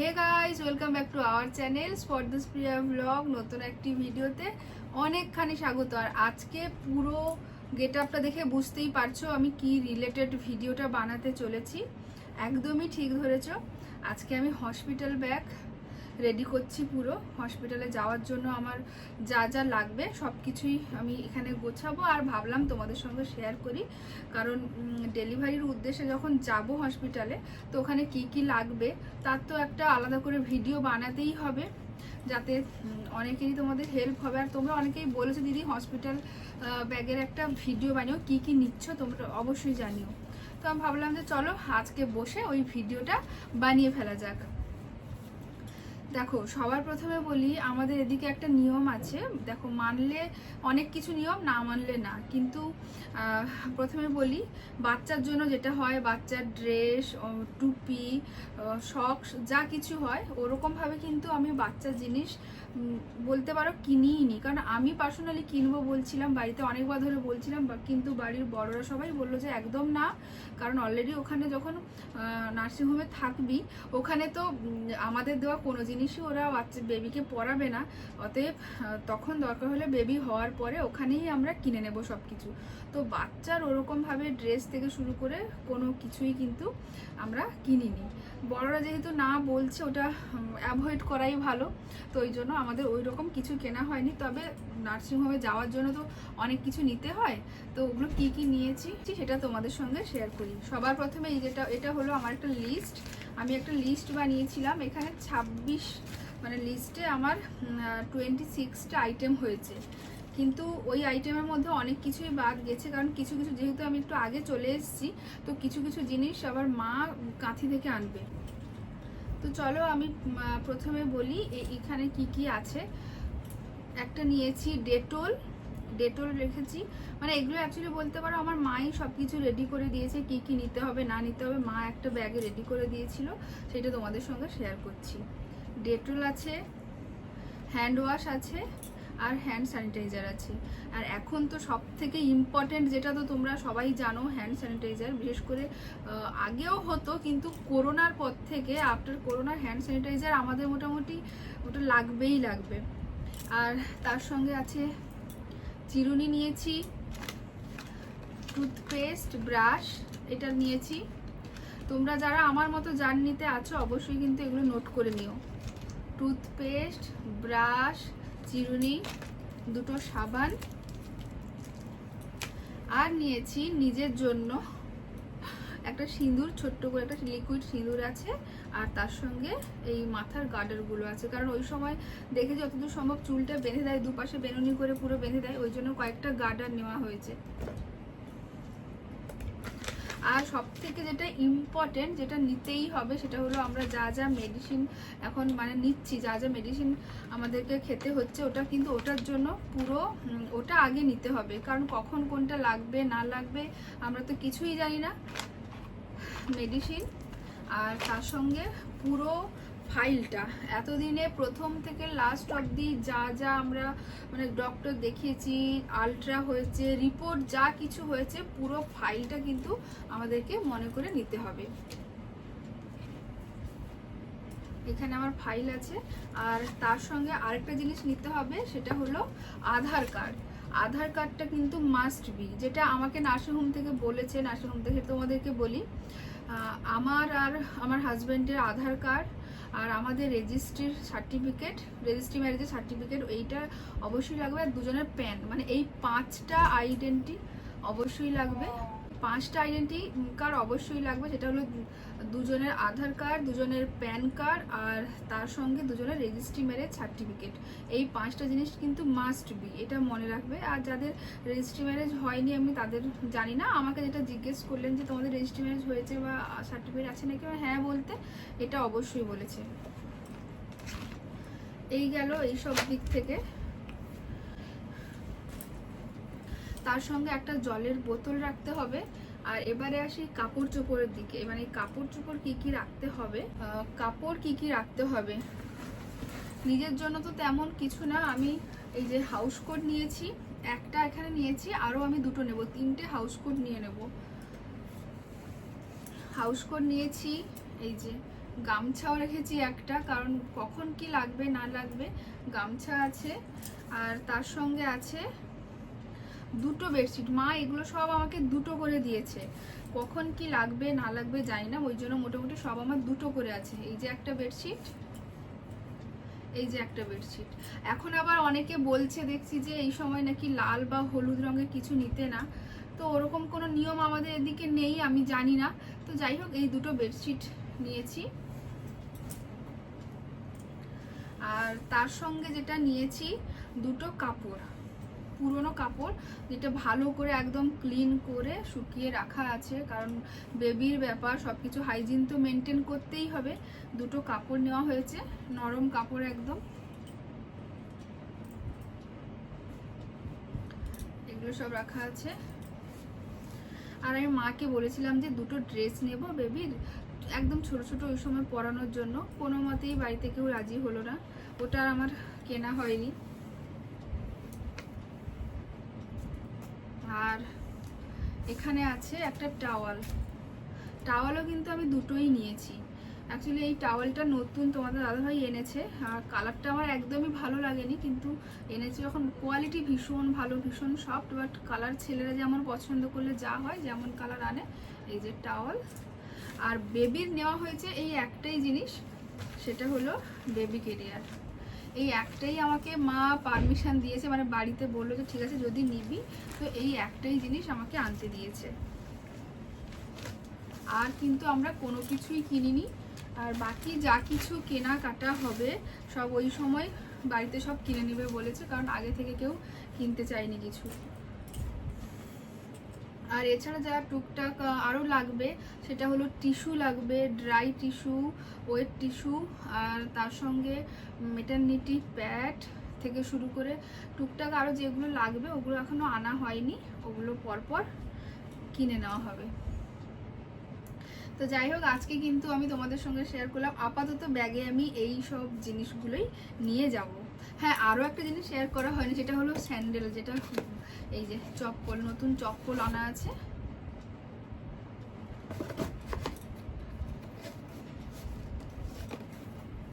Hey guys welcome back to our channel spot this Priya blog নতুন একটি ভিডিওতে অনেকখানি স্বাগত। আর আজকে পুরো গেট আপটা দেখে বুঝতেই পারছ আমি কি রিলেটেড ভিডিওটা বানাতে চলেছি। একদমই ঠিক ধরেছ। আজকে আমি হসপিটাল ব্যাগ রেডি করছি পুরো। হসপিটালে যাওয়ার জন্য আমার যা যা লাগবে সব কিছুই আমি এখানে গোছাবো আর ভাবলাম তোমাদের সঙ্গে শেয়ার করি। কারণ ডেলিভারির উদ্দেশ্যে যখন যাব হসপিটালে তো ওখানে কি কি লাগবে তার তো একটা আলাদা করে ভিডিও বানাতেই হবে। যাতে অনেকেরই তোমাদের হেল্প হবে। আর তোমরা অনেকেই বলেছ দিদি হসপিটাল ব্যাগের একটা ভিডিও বানিও। কি কি নিচ্ছ তোমরা অবশ্যই জানিও। তো আমি ভাবলাম যে চলো আজকে বসে ওই ভিডিওটা বানিয়ে ফেলা যাক। দেখো, সবার প্রথমে বলি, আমাদের এদিকে একটা নিয়ম আছে। দেখো, মানলে অনেক কিছু নিয়ম, না মানলে না। কিন্তু প্রথমে বলি, বাচ্চার জন্য যেটা হয়, বাচ্চার ড্রেস টুপি শক্স যা কিছু হয়, ওরকমভাবে কিন্তু আমি বাচ্চার জিনিস বলতে পারো কিনিই নি কারণ আমি পার্সোনালি কিনবো বলছিলাম, বাড়িতে অনেকবার ধরে বলছিলাম কিন্তু বাড়ির বড়রা সবাই বলল যে, একদম না। কারণ অলরেডি ওখানে যখন নার্সিংহোমে থাকবি, ওখানে তো আমাদের দেওয়া কোনো জিনিসই ওরা বাচ্চা বেবিকে পড়াবে না। অতএব তখন দরকার হলে বেবি হওয়ার পরে ওখানেই আমরা কিনে নেব সব কিছু তো বাচ্চার ওরকমভাবে ড্রেস থেকে শুরু করে কোনো কিছুই কিন্তু আমরা কিনিনি। বড়রা যেহেতু না বলছে, ওটা অ্যাভয়েড করাই ভালো। তো ওই জন্য আমাদের ওই রকম কিছু কেনা হয়নি। তবে নার্সিংহোমে যাওয়ার জন্য তো অনেক কিছু নিতে হয়। তো ওগুলো কী কী নিয়েছি সেটা তোমাদের সঙ্গে শেয়ার করি। সবার প্রথমে এই যেটা, এটা হলো আমার একটা লিস্ট আমি একটা লিস্ট বানিয়েছিলাম। এখানে ছাব্বিশ মানে লিস্টে আমার টোয়েন্টি সিক্সটা আইটেম হয়েছে। কিন্তু ওই আইটেমের মধ্যে অনেক কিছুই বাদ গেছে, কারণ কিছু কিছু যেহেতু আমি একটু আগে চলে এসেছি, তো কিছু কিছু জিনিস আবার মা কাঁথি থেকে আনবে। তো চলো আমি প্রথমে বলি এখানে কি কি আছে। একটা নিয়েছি ডেটল ডেটল রেখেছি। মানে এগুলো অ্যাকচুয়ালি বলতে পারো আমার মাই সব কিছু রেডি করে দিয়েছে, কি কি নিতে হবে না নিতে হবে। মা একটা ব্যাগে রেডি করে দিয়েছিল, সেটা তোমাদের সঙ্গে শেয়ার করছি। ডেটল আছে হ্যান্ড ওয়াশ আছে আর হ্যান্ড স্যানিটাইজার আছে। আর এখন তো সব থেকে ইম্পর্টেন্ট যেটা তো তোমরা সবাই জানো হ্যান্ড স্যানিটাইজার বিশেষ করে আগেও হতো কিন্তু করোনার পর থেকে আফটার করোনা হ্যান্ড স্যানিটাইজার আমাদের মোটামুটি ওটা লাগবেই লাগবে। আর তার সঙ্গে আছে, চিরুনি নিয়েছি টুথপেস্ট ব্রাশ এটা নিয়েছি। তোমরা যারা আমার মতো জার নিতে আছো, অবশ্যই কিন্তু এগুলো নোট করে নিও। টুথপেস্ট, ব্রাশ, চিরুনি, দুটো সাবান। আর নিয়েছি নিজের জন্য একটা সিঁদুর, ছোট্ট করে একটা লিকুইড সিঁদুর আছে। আর তার সঙ্গে এই মাথার গার্ডারগুলো আছে। কারণ ওই সময় দেখে যতদূর সম্ভব চুলটা বেঁধে দেয়, দুপাশে বেনুনি করে পুরো বেঁধে দেয়। ওই জন্য কয়েকটা গার্ডার নেওয়া হয়েছে। আর সব থেকে যেটা ইম্পর্টেন্ট যেটা নিতেই হবে, সেটা হলো আমরা যা যা মেডিসিন এখন মানে নিচ্ছি, যা যা মেডিসিন আমাদেরকে খেতে হচ্ছে, ওটা কিন্তু ওটার জন্য পুরো ওটা আগে নিতে হবে। কারণ কখন কোনটা লাগবে, না লাগবে, আমরা তো কিছুই জানি না। মেডিসিন আর তার সঙ্গে পুরো ফাইলটা। এতদিনে প্রথম থেকে লাস্ট অবধি যা যা আমরা মানে ডক্টর দেখিয়েছি আলট্রা হয়েছে রিপোর্ট যা কিছু হয়েছে, পুরো ফাইলটা কিন্তু আমাদেরকে মনে করে নিতে হবে। এখানে আমার ফাইল আছে। আর তার সঙ্গে আরেকটা জিনিস নিতে হবে, সেটা হলো আধার কার্ড। আধার কার্ডটা কিন্তু মাস্ট বি যেটা আমাকে নার্সিংহোম থেকে বলেছে, নার্সিংহোম থেকে তোমাদেরকে বলি। আমার আর আমার হাজব্যান্ডের আধার কার্ড আর আমাদের রেজিস্ট্রির সার্টিফিকেট, রেজিস্ট্রি ম্যারেজের সার্টিফিকেট, এইটা অবশ্যই লাগবে আর দুজনের প্যান মানে এই পাঁচটা আইডেন্টি অবশ্যই লাগবে। পাঁচটা আইডেন্টি কার্ড অবশ্যই লাগবে, সেটা হলো দুজনের আধার কার্ড, দুজনের প্যান কার্ড আর তার সঙ্গে দুজনের রেজিস্ট্রি ম্যারেজ সার্টিফিকেট এই পাঁচটা জিনিস কিন্তু মাস্ট বি এটা মনে রাখবে। আর যাদের রেজিস্ট্রি ম্যারেজ হয়নি, আমি তাদের জানি না। আমাকে যেটা জিজ্ঞেস করলেন যে, তোমাদের রেজিস্ট্রি ম্যারেজ হয়েছে বা সার্টিফিকেট আছে নাকি? হ্যাঁ বলতে এটা অবশ্যই বলেছে। এই গেল এইসব দিক থেকে। তার সঙ্গে একটা জলের বোতল রাখতে হবে। আর এবারে আসি কাপড় চোপড়ের দিকে। মানে কাপড় চোপড় কি কি রাখতে হবে? কাপড় কি কি রাখতে হবে? নিজের জন্য তো তেমন কিছু না। আমি এই যে হাউস কোট নিয়েছি, একটা এখানে নিয়েছি আরও আমি দুটো নেব। তিনটে হাউস কোট নিয়ে নেব। হাউস কোট নিয়েছি, এই যে গামছাও রেখেছি একটা, কারণ কখন কি লাগবে, না লাগবে, গামছা আছে। আর তার সঙ্গে আছে দুটো বেডশিট। মা, এগুলো সব আমাকে দুটো করে দিয়েছে। কখন কি লাগবে, না লাগবে জানি না ওই জন্য মোটামুটি সব আমার দুটো করে আছে। এই যে একটা বেডশিট, এই যে একটা বেডশিট। এখন আবার অনেকে বলছে, দেখছি যে এই সময় নাকি লাল বা হলুদ রঙের কিছু নিতে না। তো ওরকম কোনো নিয়ম আমাদের এদিকে নেই, আমি জানি না। তো যাই হোক, এই দুটো বেডশিট নিয়েছি। আর তার সঙ্গে যেটা নিয়েছি, দুটো কাপড়। পুরনো কাপড় যেটা ভালো করে একদম ক্লিন করে শুকিয়ে রাখা আছে। কারণ বেবির ব্যাপার সব কিছু হাইজিন তো মেনটেন করতেই হবে। দুটো কাপড় নেওয়া হয়েছে, নরম কাপড় একদম। এগুলো সব রাখা আছে। আর আমি মাকে বলেছিলাম যে দুটো ড্রেস নেব বেবির একদম ছোট ছোট ওই সময় পরানোর জন্য। কোনো মতেই বাড়িতে কেউ রাজি হলো না। ওটা আমার কেনা হয়নি। আর এখানে আছে একটা টাওয়াল। টাওয়ালও কিন্তু আমি দুটোই নিয়েছি। অ্যাকচুয়ালি এই টাওয়ালটা নতুন তোমাদের দাদাভাই এনেছে। আর কালারটা আমার একদমই ভালো লাগেনি, কিন্তু এনেছে যখন কোয়ালিটি ভীষণ ভালো, ভীষণ সফট বাট কালার ছেলেরা যেমন পছন্দ করলে যা হয়, যেমন কালার আনে, এই যে টাওয়াল। আর বেবির নেওয়া হয়েছে এই একটাই জিনিস, সেটা হলো বেবি কেরিয়ার এই একটাই আমাকে মা পারমিশন দিয়েছে মানে বাড়িতে বলল যে, ঠিক আছে, যদি নিবি, তো এই একটাই জিনিস আমাকে আনতে দিয়েছে। আর কিন্তু আমরা কোনো কিছুই কিনিনি। আর বাকি যা কিছু কেনা কাটা হবে, সব ওই সময় বাড়িতে সব কিনে নেবে বলেছে, কারণ আগে থেকে কেউ কিনতে চায়নি কিছু। আর এছাড়া যা টুকটাক আরও লাগবে, সেটা হলো টিস্যু লাগবে, ড্রাই টিস্যু, ওয়েট টিস্যু, আর তার সঙ্গে মেটার্নিটি প্যাড থেকে শুরু করে টুকটাক আরও যেগুলো লাগবে, ওগুলো এখনও আনা হয়নি, ওগুলো পরপর কিনে নেওয়া হবে। তো যাই হোক, আজকে কিন্তু আমি তোমাদের সঙ্গে শেয়ার করলাম। আপাতত ব্যাগে আমি এই সব জিনিসগুলোই নিয়ে যাব। হ্যাঁ আরও একটা জিনিস শেয়ার করা হয়নি যেটা হলো স্যান্ডেল যেটা এই যে চপ্পল, নতুন চপ্পল আনা আছে।